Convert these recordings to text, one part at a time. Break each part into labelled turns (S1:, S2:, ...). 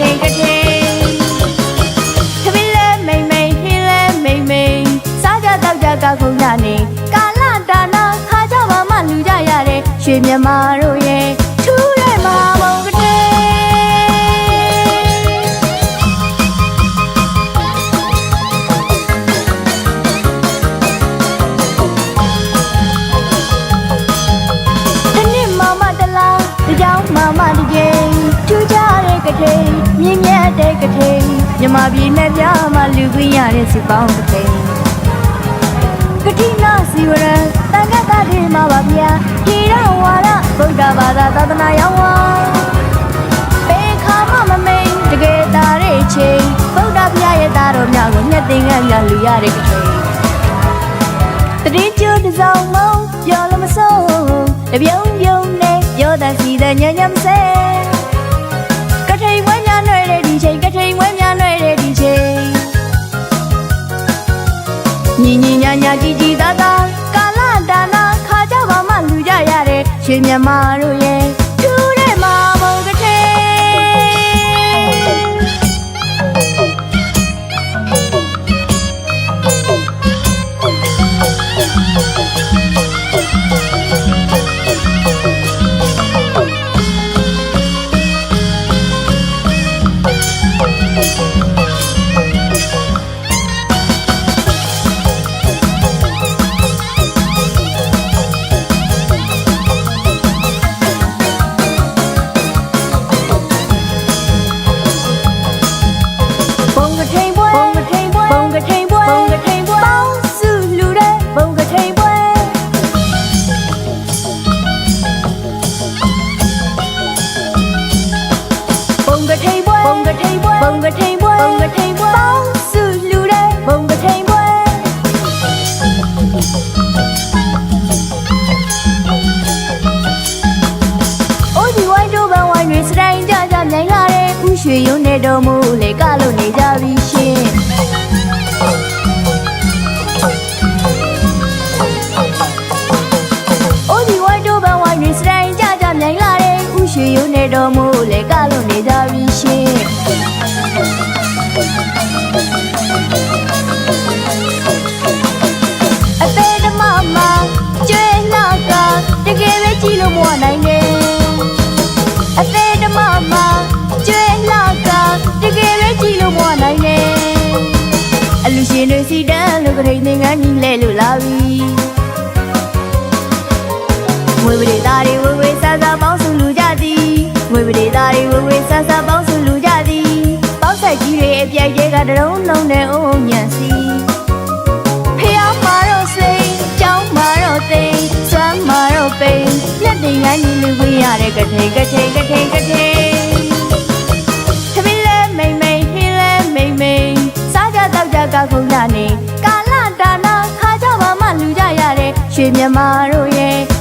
S1: ထိန်ကထိန်ခမင်းလဲမိန်မိန်ဟင်းလဲမိန်မိန်စားကြတော့ကြကခုံကြနေကာလတာနာခါကြပါမှလူကြရတဲ့ရွှေမြမာ များကိုမြတ်တင်ငတ်များလူရတဲ့ကတိတတိကျိုးတစ်စောင်းမုံပြောလို့မဆုံးတပြုံပြုံနဲ့ပြောတဲ့စီတဲ့ညညမစဲကထိန်ဝဲများနှွဲတဲ့ဒီချိန်ကထိန်ဝဲများနှွဲတဲ့ဒီချိန်ညီညီညာညာကြည်ကြည်သာသာကာလဒါနာခါကြပါမှလူကြရတဲ့ရှင်မြမာတို့ရဲ့ တန်းလို့ကထိန်သင်္ကန်းကြီးလဲလို့လာပြီငွေပရိသတ်တွေဝေဝေဆာဆာပေါင်းစုလူကြသည်ငွေပရိသတ်တွေဝေဝေဆာဆာပေါင်းစုလူကြသည်ပေါက်ဆက်ကြီးတွေအပြိုင်ကျဲကတရုံးလုံးနဲ့အုံညံစီဖះမာတော့စိန်ကြောင်းမာတော့သိန်စွမ်းမာတော့ပိန်လက်တင်ငန်းကြီးလူခွင့်ရတဲ့ကထိန်ကထိန်ကထိန်ကထိန် ရတဲ့ရွှေမြမာတို့ရဲ့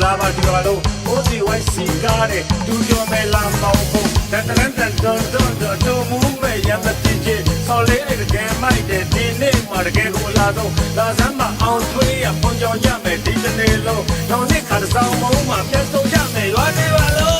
S1: မြောက်
S2: ဝေမဲ့လာပါ
S3: ဒီပါတော့ဘိုးစီဝိုင်းစီကားတဲ့ဒူကျော်မဲ့လာမောင်းဖို့တန်တန်တန်တန်တန်တန်တူမူမဲ့ရမတိချေဆော်လေးတကယ်မိုက်တဲ့ဒီနေ့မှာတကယ်ကိုလာတော့လာစမ်းမအောင်ထွေးရပွန်ကြောင်ရမယ်ဒီတစ်နေ့လုံးတော့နေ့ခါတစ်ဆောင်မုံမှာပြတ်ဆုံးရမယ်ရွာနေပါလို့